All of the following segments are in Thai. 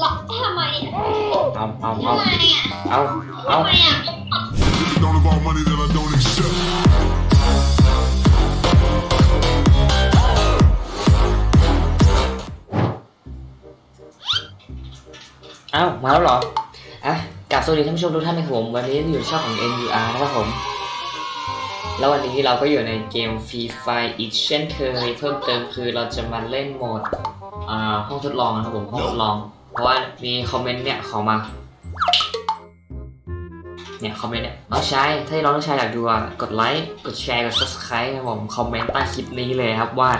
หรอทำไมอะเอาเอาเอาไมอะเอาเอา ทำไมอะ Don't involve money that I don't accept. เอามาแล้วเหรอ อะกลับสวัสดีท่านผู้ชมทุกท่านนะครับผม วันนี้อยู่ช่องของ NUR นะครับผม แล้ววันนี้เราก็อยู่ในเกม Free Fire อีกเช่นเคย เพิ่มเติมคือเราจะมาเล่นโหมด อ่า ห้องทดลองนะครับผม ห้องทดลอง เพราะว่ามีคอมเมนต์เนี่ยขอมา เนี่ยคอมเมนต์เนี่ยน้องชายถ้าน้องชายอยากดูอะกดไลค์กดแชร์กด subscribe ครับผมคอมเมนต์ใต้คลิปนี้เลยครับว่า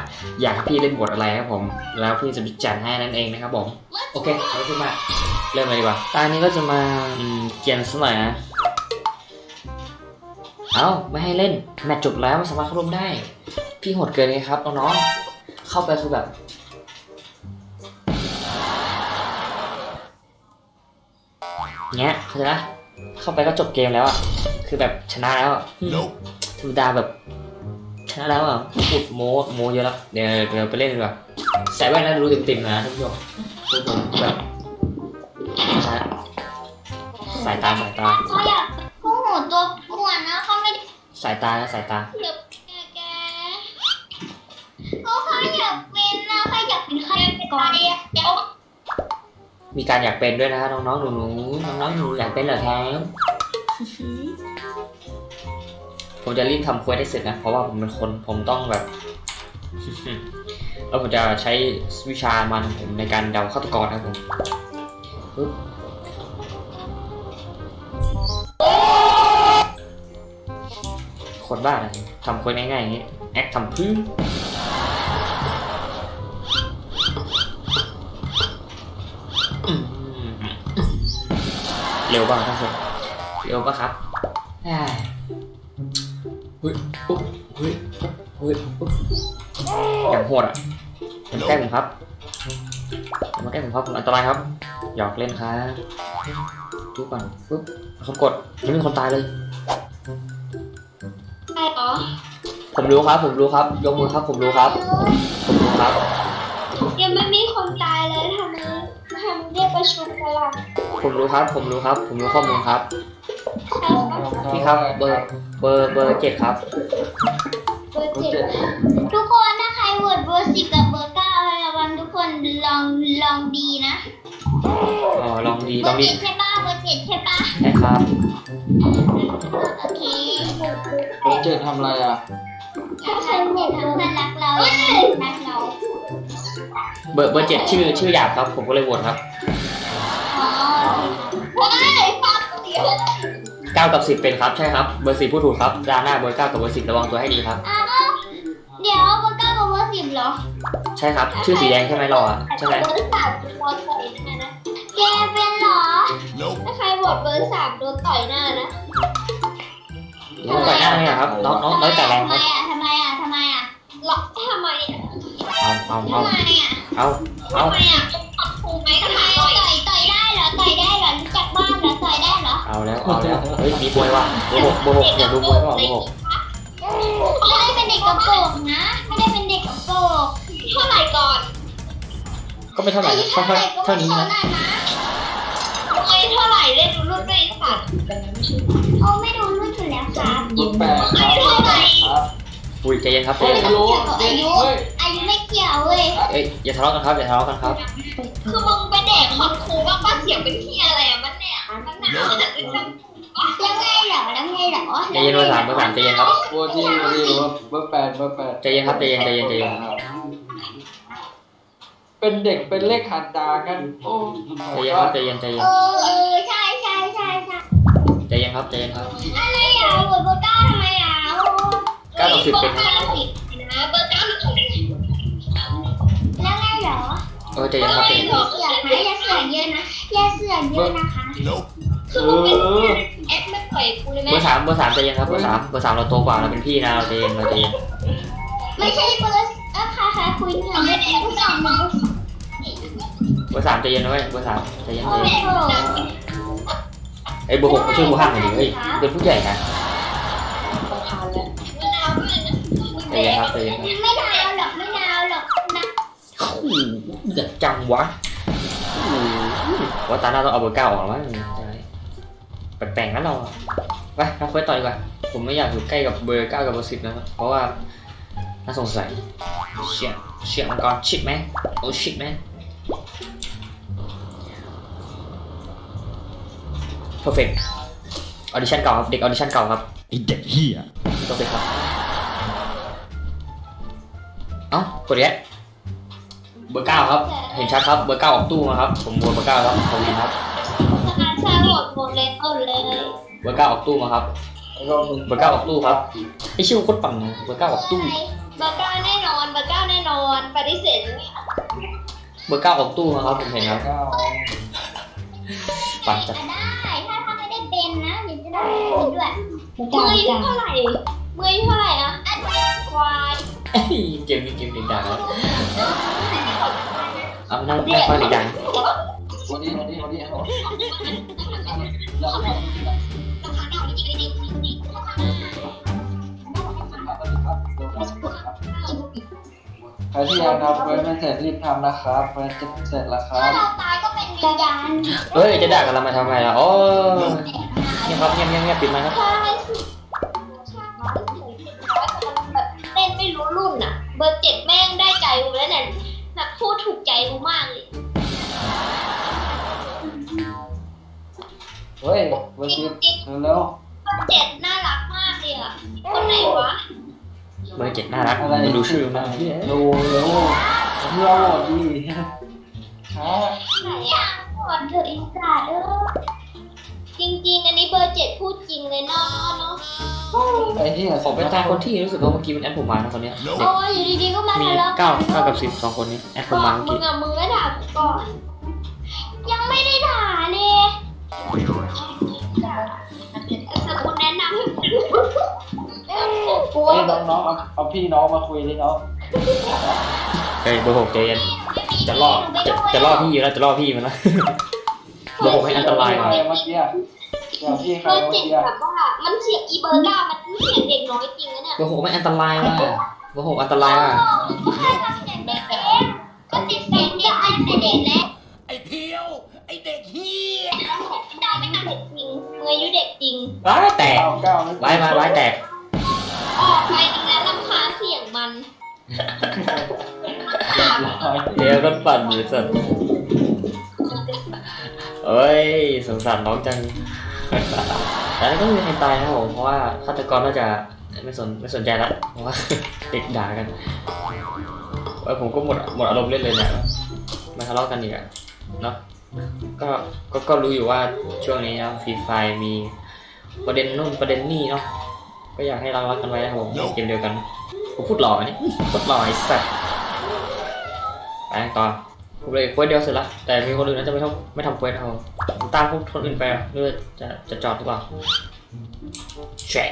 อยากให้พี่เล่นบทอะไรครับผม แล้วพี่จะจัดให้นั่นเองนะครับผม โอเคไม่พูดมากเริ่มเลยดีกว่าตานี้ก็จะมาอืมเกียนสักหน่อยนะเอ้าไม่ให้เล่นแมตช์จบแล้วไม่สามารถเข้าร่วมได้ พี่โหดเกินไงครับน้องๆเข้าไปคือแบบ เงี้ยเข้าใจนะเข้าไปก็จบเกมแล้วอะคือแบบชนะแล้วอะ Nope. ธรรมดาแบบชนะแล้วอะปุดโมโมเยอะแล้วเดี๋ยวเดี๋ยวไปเล่นดีกว่าใส่แว่นแล้วรู้เต็มๆนะท่านผู้ชมคือผมแบบชนะสายตาสายตาเขาอยากผู้หูตัวอ้วนนะเขาไม่ได้สายตานะสายตา เดี๋ยวแกแกเขาเขาอยากเป็นนะเขาอยากเป็นฆาตกรเดี๋ยว มีการอยากเป็นด้วยนะน้องๆหนูๆน้องๆหนูอยากเป็นเหรอครับผมจะรีบทำเควสให้เสร็จนะ เพราะว่าผมเป็นคนผมต้องแบบ แล้วผมจะใช้วิชามันของผมในการเดาฆาตกรนะครับผมปึ๊บคนบ้าอะไรทำเควสง่ายๆอย่างนี้ แอคทำพื้น ร็วบ้างท่านผู้ชมเร็วปะครับอ่าเฮ้ยปุ๊บเฮ้ยปุ๊บเฮ้ยปุ๊บอย่างโหดอะอย่ามาใกล้ผมครับอย่ามาใกล้ผมครับผมอันตรายครับ หยอกเล่นครับดูก่อนปุ๊บเขากดยังไม่มีคนตายเลยใช่เหรอผมรู้ครับ ผมรู้ครับ ยกมือครับ ผมรู้ครับ ผมรู้ครับยังไม่มีคนตายเลยทำไมทำ เรียกประชุมกันล่ะผมรู้ครับ ผมรู้ครับ ผมรู้ข้อมูลครับใช่ครับพี่ครับเบอร์เบอร์เบอร์เจ็ดครับเบอร์เจ็ดทุกคนถ้าใครโหวตเบอร์สิบกับเบอร์เก้าระวังทุกคนลองลองดีนะอ๋อลองดีเบลอองร์ดีเจ็ดใช่ป่ะเบอร์เจ็ดใช่ป่ะใช่ครับโอเคโปรเจกต์ทำอะไรอะถ้าใครโหวตทำเพื่อนรักเรายังไงรักเรา เบอร์เบอร์เจ็ดชื่อชื่อหยาบครับ ผมก็เลยโหวตครับอ๋อเฮ้ยฟังเสียงเก้ากับสิบเป็นครับใช่ครับเบอร์สี่พูดถูกครับดาหน้าเบอร์เก้ากับเบอร์สิบระวังตัวให้ดีครับอ้าวเดี๋ยวเบอร์เก้ากับเบอร์สิบเหรอ ใช่ครับ ชื่อสีแดงใช่ไหมรออะใช่ไหมเบอร์สามโดนต่อยหน้านะแกเป็นเหรอ Nope. ถ้าใครโหวตเบอร์สามโดนต่อยหน้านะเดี๋ยวต่อยหน้าเนี่ยครับน้องน้องน้อยแต่แรงทำคไมรับอะทำไมอะทำไมอะหรอทำไมอะ เอาเอาเอาทำไมอะเอาเอาทำไมอะถูกไหมทำไมต่อยต่อยได้เหรอต่อยได้เหรอรู้จักบ้านเหรอต่อยได้เหรอเอาแล้วเอาแล้วเฮ้ยมีบวยว่ะเบอร์หกเบอร์หกอยากดูบวยเปล่าเบอร์หกไม่ได้เป็นเด็กกระโปรงนะไม่ได้เป็นเด็กกระโปรงเท่าไหร่ก่อนก็ไม่เท่าไหร่อายุเท่าเท่าไหเท่าร่ก็เท่าไม่นี้เท่านะนั้นนะอายุเท่าไหร่ได้ดูรุ่นด้วยสัตว์โอ้ไม่ดูรุ่นอยู่แล้วครับรุ่นแปดครับอายุเท่าไหร่ครับอุ้ยใจเย็นครับใจเฮ้ยเย็นครับรู้เฮ้ยเฮ้ยอายุไม่ เกี่ยวเว้ยเอ้ยอย่าทะเลาะกันครับอย่าทะเลาะกันครับคือมึงเป็นเด็กมันครูบ้างป้าเสียงเป็นที่อะไรอะมันเนี่ยมันหนาวแล้วไงเหรอแล้วไงเหรอใจเย็นเบอร์สามเบอร์สามใจเย็นครับโปรที่โปรที่เบอร์แปดเบอร์แปดใจเย็นครับใจเย็นใจเย็นใจเย็นเป็นเด็กเป็นเลขขันดากันโอ้ใจเย็นครับใจเย็นใจเย็นเออเออใช่ใช่ใช่ใช่ใจเย็นครับใจเย็นครับอะไรอะเบอร์เบอร์เก้าทำไมอะโอ้เก้ากับสิบเป็นเบอร์เก้ากับสิบนะเบอร์เก้ามันถูก เออใจเย็นครับใจเย็นอย่าเสือกนะอย่าเสือกเยอะนะอย่าเสือกเยอะนะคะ Nope. คือมึงเป็นแอดไม่ปล่อยกูเลยไหมเบอร์สามเบอร์สามใจเย็นครับเบอร์สามเบอร์สามเราโตกว่าเราเป็นพี่นะเราใจเย็นเราใจเย็นไม่ใช่เบอร์เออใครใครคุยเหนื่อยไม่ได้กูสองมึงเบอร์สามใจเย็นนะเว้ยเบอร์สามใจเย็นโอ้ใจเย็นโหไอ้ยเบอร์หกมาช่วยกูห้ามหน่อยดิเฮ้ยเป็นผู้ใหญ่นะใจเย็นครับใจเย็นครับ ดาวหรอกไม่ดาวหรอกนะโอ้โหเดือดจังวะโอ้โหว่าตาหน้าต้องเอาเบอร์เก้าออกแล้วมั้งใช่แปลกๆงั้นเราอะไปทำเควสต่อดีกว่าผมไม่อยากอยู่ใกล้กับเบอร์เก้ากับเบอร์สิบนะครับเพราะว่าน่าสงสัยเชี่ยเชี่ยมังกรชิดไหมโอ้ชิดไหม perfect ออดิชั่นเก่าครับเด็กออดิชั่นเก่าครับไอเด็กเฮีย perfect ครับเอ้ากดแยะเบอร์เก้าครับ เห็นชัดครับ เบอร์เก้าออกตู้มาครับ ผมโหวตเบอร์เก้าครับผมวินครับสการชาโหวตหมดเลยต้นเลยเบอร์เก้าออกตู้มาครับแล้วก็มึงเบอร์เก้าออกตู้ครับไอชื่อโคตรปั่นนะเบอร์เก้าออกตู้ เบอร์เก้าแน่นอนเบอร์เก้าแน่นอนปฏิเสธไม่ได้เบอร์เก้าออกตู้มาครับ ผมเห็นครับ เก้าปั่นจัดได้ถ้าถ้าไม่ได้เป็นนะเดี๋ยวจะได้เป็นด้วยเมื่ออายุเท่าไหร่เมื่ออายุเท่าไหร่อะอันควายเอ้ยเกมนี้เกมเด็กดังครับ เอานั่งนั่งฟังเด็กดังวันนี้วันนี้วันนี้เอาใครที่ยังทำเควสไม่เสร็จรีบทำนะครับเควสจะเสร็จแล้วครัถ้าบ เราตายก็เป็นวิญญาณเฮ้ยจะด่ากันเรามาทำไมล่ะโอ้เงียบครับเงียบเงียบเงียบปิดไมค์ครับใช่สิแบบเต้นไม่รู้รุ่นอะเบอร์เจ็ดแม่งได้ใจกูแล้วเนี่ยแบบ พูดถูกใจกูมากเลยเฮ้ยเบอร์สิบเร็วเบอร์เจ็ดน่ารักมากเลยอะคนไหนวะเบอร์เจ็ดน่ารักๆอะไรมันดูชื่อมากดูเร็วเที่ยวดีฮะไหนอะก่อนเธอะอิสระเออ จริง ๆ อันนี้เบอร์เจ็ดพูดจริงเลยเนาะเนาะไอ้ที่ผมเป็นตาคนที่รู้สึกว่าเมื่อกี้มันแอดผมมานะคนเนี้ยเด็กโอ้ยอยู่ดีๆก็มามีทะเลาะเก้ากันเก้ากับสิบสองคนนี้แอดผก็มมาเมื่อมึกี้งอะมึงก็ด่ากูก่อน ยังไม่ได้ด่าเลยแต่กูแนะนำให้กูเอ้ยน้องๆเอาเอาพี่น้องมาคุยดิน้องเฮ้ยเบอร์หกใจเย็นจะล่อจะจะล่อพี่อยู่แล้วจะล่อพี่มันนะเบอร์หกให้อันตรายใคนะรเมื่อกี้เดี๋ยวพี่ใครเบอร์เมื่อเจ็ดกี้แบบว่ามันเสียงอีเบอร์เก้ามันเสียงเด็กน้อยจริงนะเนี่ยเบอร์หกไม่อันตรายว่ะเบอร์หกอันตรายว่ะก็แค่ทำเสียงเด็กเองก็ติดเสียงเด็กอันเด็กแล้วไอเพียวไอเด็กเฮียได้ไม่ทำเด็กจริงเมื่ออายุเด็กจริงว้ายแตกเก้าเก้าไม่ว้ายว้ายว้ายแตกออกไปอีกแล้วลำคาญเสียงมันร้อยเดี๋ยวก็ปั่นอยู่สัตว์ เอ้ยสงสารน้องจังแต่ก็ไม่มีใครตายนะผมเพราะว่าฆาตกรน่าจะไม่สนไม่สนใจละเพราะว่าเด็กด่ากันเออผมก็หมดหมดอารมณ์เล่นเลยเนี่ยมาทะเลาะกันอีกอะเนาะก็ก็ก็รู้อยู่ว่าช่วงนี้นะฟรีไฟมีประเด็นนู่นประเด็นนี่เนาะก็อยากให้เรารักกันไว้นะครับผมเกมเดียวกันผมพูดหล่ออันนี้พูดหล่อไอ้สัตว์ไปต่อ ผมเลยเควสเดียวเสร็จละแต่มีคนอื่นน่าจะไม่ทำไม่ทำเควสเอาผมตามพวกคนอื่นไปอะหรือว่าจะจะจอดหรือเปล่าแชะ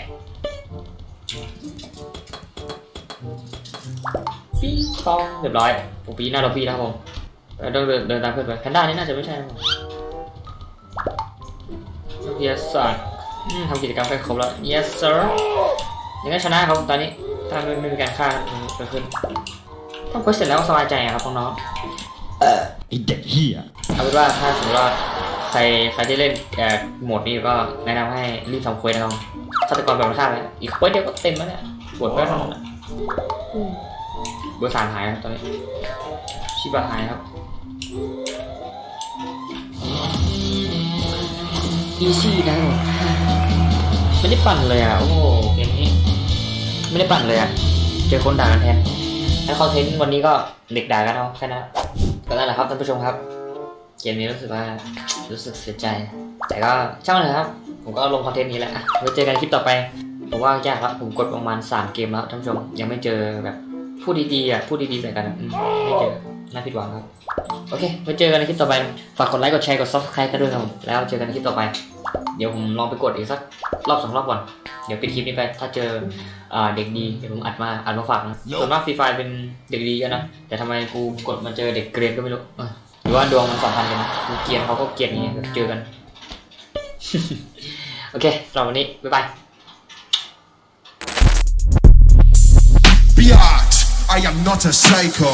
ปีปองเรียบร้อยผมปีหน้าเราปีนะครับผมเดินเดินตามเพื่อนไปแพนด้านี่น่าจะไม่ใช่ผมนักวิทยาศาสตร์อืมทำกิจกรรมใกล้ครบแล้ว yes sir ยังไงชนะครับตอนนี้ถ้าไม่ไม่มีการฆ่าเกิดขึ้นทำเควสเสร็จแล้วสบายใจอะครับน้อง ๆไอเด็กเฮียเอาเป็นว่าถ้าสมมติว่าใครใครที่เล่นเอ่อโหมดนี้ก็แนะนำให้รีบทำเควสนะครับฆาตกรแบบฆ่าเลยอีกเควสเดียวก็เต็มแล้วเนี่ยปวดแค่เท่านั้นแหละเบอร์สามหายนะครับตอนนี้ชิบะหายครับ อีซี่นะไม่ได้ปั่นเลยอะ โอ้โหเกมนี้ ไม่ได้ปั่นเลยอะ เจอคนด่ากันแทน แล้วคอนเทนต์วันนี้ก็เด็กด่ากันเอาแค่นั้น ก็นั่นแหละครับท่านผู้ชมครับ เกมนี้รู้สึกว่ารู้สึกเสียใจ แต่ก็ช่างมันเถอะครับ ผมก็ลงคอนเทนต์นี้แหละไว้เจอกันคลิปต่อไปผมว่ายากครับผมกดประมาณ 3 เกมแล้วท่านผู้ชมยังไม่เจอแบบพูดดีๆอะพูดดีๆใส่กันไม่เจอน่าผิดหวังครับโอเคไว้เจอกันในคลิปต่อไปฝากกดไลค์กดแชร์กด subscribe กันด้วยครับผมแล้วเจอกันในคลิปต่อไป เดี๋ยวผมลองไปกดอีกสักรอบสองรอบก่อน เดี๋ยวปิดคลิปนี้ไปถ้าเจออ่าเด็กดีเดี๋ยวผมอัดมาอัดมาฝากนะส่วนมากฟรีไฟเป็นเด็กดีกันนะแต่ทำไมกูกดมาเจอเด็กเกรียนก็ไม่รู้เออหรือว่าดวงมันสัมพันธ์กันนะกูเกรียนเขาก็เกรียนอย่างเงี้ยเจอกันโอเคสำหรับวันนี้บ๊ายบาย Biatch, I am not a psycho.